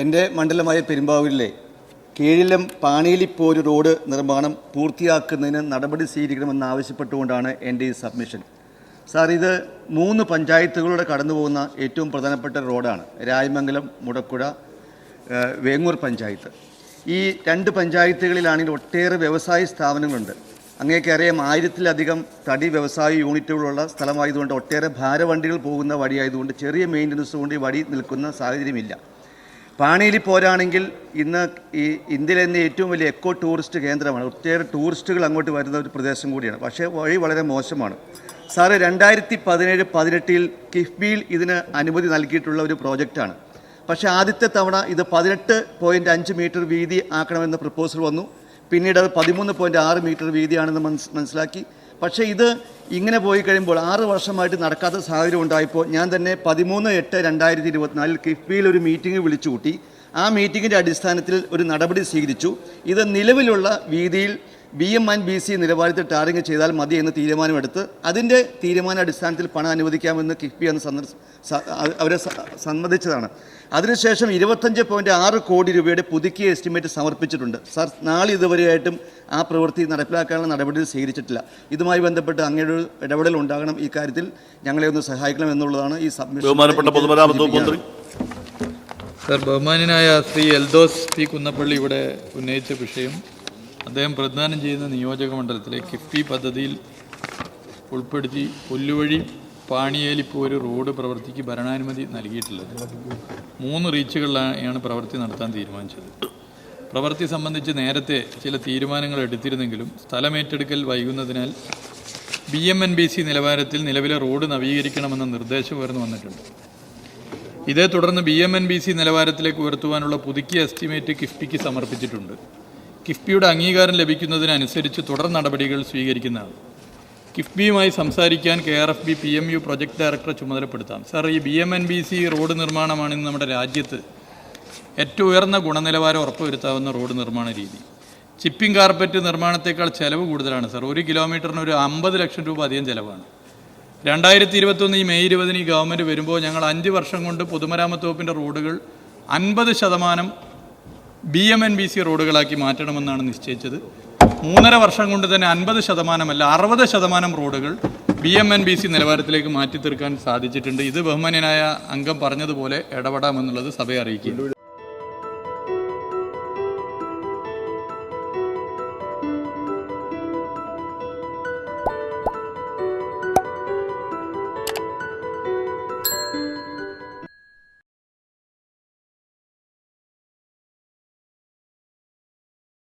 എന്റെ മണ്ഡലമായ പെരുമ്പാവൂരിലെ കീഴിലം ഒരു റോഡ് നിർമ്മാണം പൂർത്തിയാക്കുന്നതിന് നടപടി സ്വീകരിക്കണമെന്ന് ആവശ്യപ്പെട്ടുകൊണ്ടാണ് എന്റെ ഈ സബ്മിഷൻ. സാർ ഇത് മൂന്ന് പഞ്ചായത്തുകളുടെ കടന്നു പോകുന്ന ഏറ്റവും പ്രധാനപ്പെട്ട റോഡാണ്. രായമംഗലം മുടക്കുഴ വേങ്ങൂർ പഞ്ചായത്ത്. ഈ രണ്ട് പഞ്ചായത്തുകളിലാണെങ്കിൽ ഒട്ടേറെ വ്യവസായ സ്ഥാപനങ്ങളുണ്ട്. അങ്ങേക്കറിയാം ആയിരത്തിലധികം തടി വ്യവസായ യൂണിറ്റുകളുള്ള സ്ഥലമായതുകൊണ്ട് ഒട്ടേറെ ഭാരവണ്ടികൾ പോകുന്ന വഴിയായതുകൊണ്ട് ചെറിയ മെയിന്റനൻസ് കൊണ്ട് ഈ വഴി നിൽക്കുന്ന സാഹചര്യമില്ല. പാണിയിൽ പോരാണെങ്കിൽ ഇന്ന് ഈ ഇന്ത്യയിലെ തന്നെ ഏറ്റവും വലിയ എക്കോ ടൂറിസ്റ്റ് കേന്ദ്രമാണ്. ഒത്തിരി ടൂറിസ്റ്റുകൾ അങ്ങോട്ട് വരുന്ന ഒരു പ്രദേശം കൂടിയാണ്. പക്ഷേ വഴി വളരെ മോശമാണ്. സാറ് രണ്ടായിരത്തി പതിനേഴ് പതിനെട്ടിൽ കിഫ്ബിയിൽ ഇതിന് അനുമതി നൽകിയിട്ടുള്ള ഒരു പ്രോജക്റ്റാണ്. പക്ഷേ ആദ്യത്തെ തവണ ഇത് പതിനെട്ട് പോയിന്റ് അഞ്ച് മീറ്റർ വീതി ആക്കണമെന്ന പ്രപ്പോസൽ വന്നു. പിന്നീട് അത് പതിമൂന്ന് പോയിന്റ് ആറ് മീറ്റർ വീതിയാണെന്ന് മനസ്സിലാക്കി. പക്ഷേ ഇത് ഇങ്ങനെ പോയി കഴിയുമ്പോൾ ആറ് വർഷമായിട്ട് നടക്കാത്ത സാഹചര്യം ഉണ്ടായപ്പോൾ ഞാൻ തന്നെ പതിമൂന്ന് എട്ട് രണ്ടായിരത്തി ഇരുപത്തിനാലിൽ കിഫ്ബിയിൽ ഒരു മീറ്റിംഗ് വിളിച്ചുകൂട്ടി. ആ മീറ്റിങ്ങിന്റെ അടിസ്ഥാനത്തിൽ ഒരു നടപടി സ്വീകരിച്ചു. ഇത് നിലവിലുള്ള വീതിയിൽ B M and B C നിലവാരത്തിൽ ടാറിങ് ചെയ്താൽ മതി എന്ന് തീരുമാനമെടുത്ത് അതിന്റെ തീരുമാന അടിസ്ഥാനത്തിൽ പണം അനുവദിക്കാമെന്ന് കിഫ്ബി അന്ന് സന്ദർശ അവരെ സമ്മതിച്ചതാണ്. അതിനുശേഷം ഇരുപത്തഞ്ച് പോയിന്റ് ആറ് കോടി രൂപയുടെ പുതുക്കിയ എസ്റ്റിമേറ്റ് സമർപ്പിച്ചിട്ടുണ്ട്. സർ നാളെ ഇതുവരെയായിട്ടും ആ പ്രവൃത്തി നടപ്പിലാക്കാനുള്ള നടപടികൾ സ്വീകരിച്ചിട്ടില്ല. ഇതുമായി ബന്ധപ്പെട്ട് അങ്ങയുടെ ഒരു ഇടപെടൽ ഉണ്ടാകണം. ഈ കാര്യത്തിൽ ഞങ്ങളെ ഒന്ന് സഹായിക്കണം എന്നുള്ളതാണ് ഈ സബ്മിഷൻ ബഹുമാനപ്പെട്ട പൊതുമരാമത്ത് വകുപ്പ് മന്ത്രി. സർ ബഹുമാനായ ശ്രീ എൽദോസ് പി കുന്നപ്പള്ളി ഇവിടെ ഉന്നയിച്ച വിഷയം അദ്ദേഹം പ്രതിദാനം ചെയ്യുന്ന നിയോജക മണ്ഡലത്തിലെ കിഫ്ബി പദ്ധതിയിൽ ഉൾപ്പെടുത്തി പുല്ലുവഴി പാണിയേലിപ്പോര് റോഡ് പ്രവൃത്തിക്ക് ഭരണാനുമതി നൽകിയിട്ടുള്ളത്. മൂന്ന് റീച്ചുകളിലാണ് പ്രവൃത്തി നടത്താൻ തീരുമാനിച്ചത്. പ്രവൃത്തി സംബന്ധിച്ച് നേരത്തെ ചില തീരുമാനങ്ങൾ എടുത്തിരുന്നെങ്കിലും സ്ഥലമേറ്റെടുക്കൽ വൈകുന്നതിനാൽ B M and B C നിലവാരത്തിൽ നിലവിലെ റോഡ് നവീകരിക്കണമെന്ന നിർദ്ദേശം ഉയർന്നു വന്നിട്ടുണ്ട്. ഇതേ തുടർന്ന് B M and B C നിലവാരത്തിലേക്ക് ഉയർത്തുവാനുള്ള പുതുക്കിയ എസ്റ്റിമേറ്റ് കിഫ്ബിക്ക് സമർപ്പിച്ചിട്ടുണ്ട്. കിഫ്ബിയുടെ അംഗീകാരം ലഭിക്കുന്നതിനനുസരിച്ച് തുടർ നടപടികൾ സ്വീകരിക്കുന്നതാണ്. കിഫ്ബിയുമായി സംസാരിക്കാൻ K R F B P M U project ഡയറക്ടറെ ചുമതലപ്പെടുത്താം. സാർ ഈ B M and B C road നിർമ്മാണമാണ് ഇന്ന് നമ്മുടെ രാജ്യത്ത് ഏറ്റവും ഉയർന്ന ഗുണനിലവാരം ഉറപ്പുവരുത്താവുന്ന റോഡ് നിർമ്മാണ രീതി. ചിപ്പിംഗ് കാർപ്പറ്റ് നിർമ്മാണത്തേക്കാൾ ചെലവ് കൂടുതലാണ് സാർ. ഒരു കിലോമീറ്ററിന് ഒരു അമ്പത് ലക്ഷം രൂപ അധികം ചിലവാണ്. രണ്ടായിരത്തി ഇരുപത്തൊന്ന് ഈ മെയ് ഇരുപതിന് ഈ ഗവൺമെന്റ് വരുമ്പോൾ ഞങ്ങൾ അഞ്ച് വർഷം കൊണ്ട് പൊതുമരാമത്ത് വകുപ്പിന്റെ റോഡുകൾ അൻപത് ശതമാനം B M and B C റോഡുകളാക്കി മാറ്റണമെന്നാണ് നിശ്ചയിച്ചത്. മൂന്നര വർഷം കൊണ്ട് തന്നെ അൻപത് ശതമാനമല്ല അറുപത് ശതമാനം റോഡുകൾ B M and B C നിലവാരത്തിലേക്ക് മാറ്റി തീർക്കാൻ സാധിച്ചിട്ടുണ്ട്. ഇത് ബഹുമാന്യനായ അംഗം പറഞ്ഞതുപോലെ ഇടപെടാമെന്നുള്ളത് സഭയെ അറിയിക്കുന്നു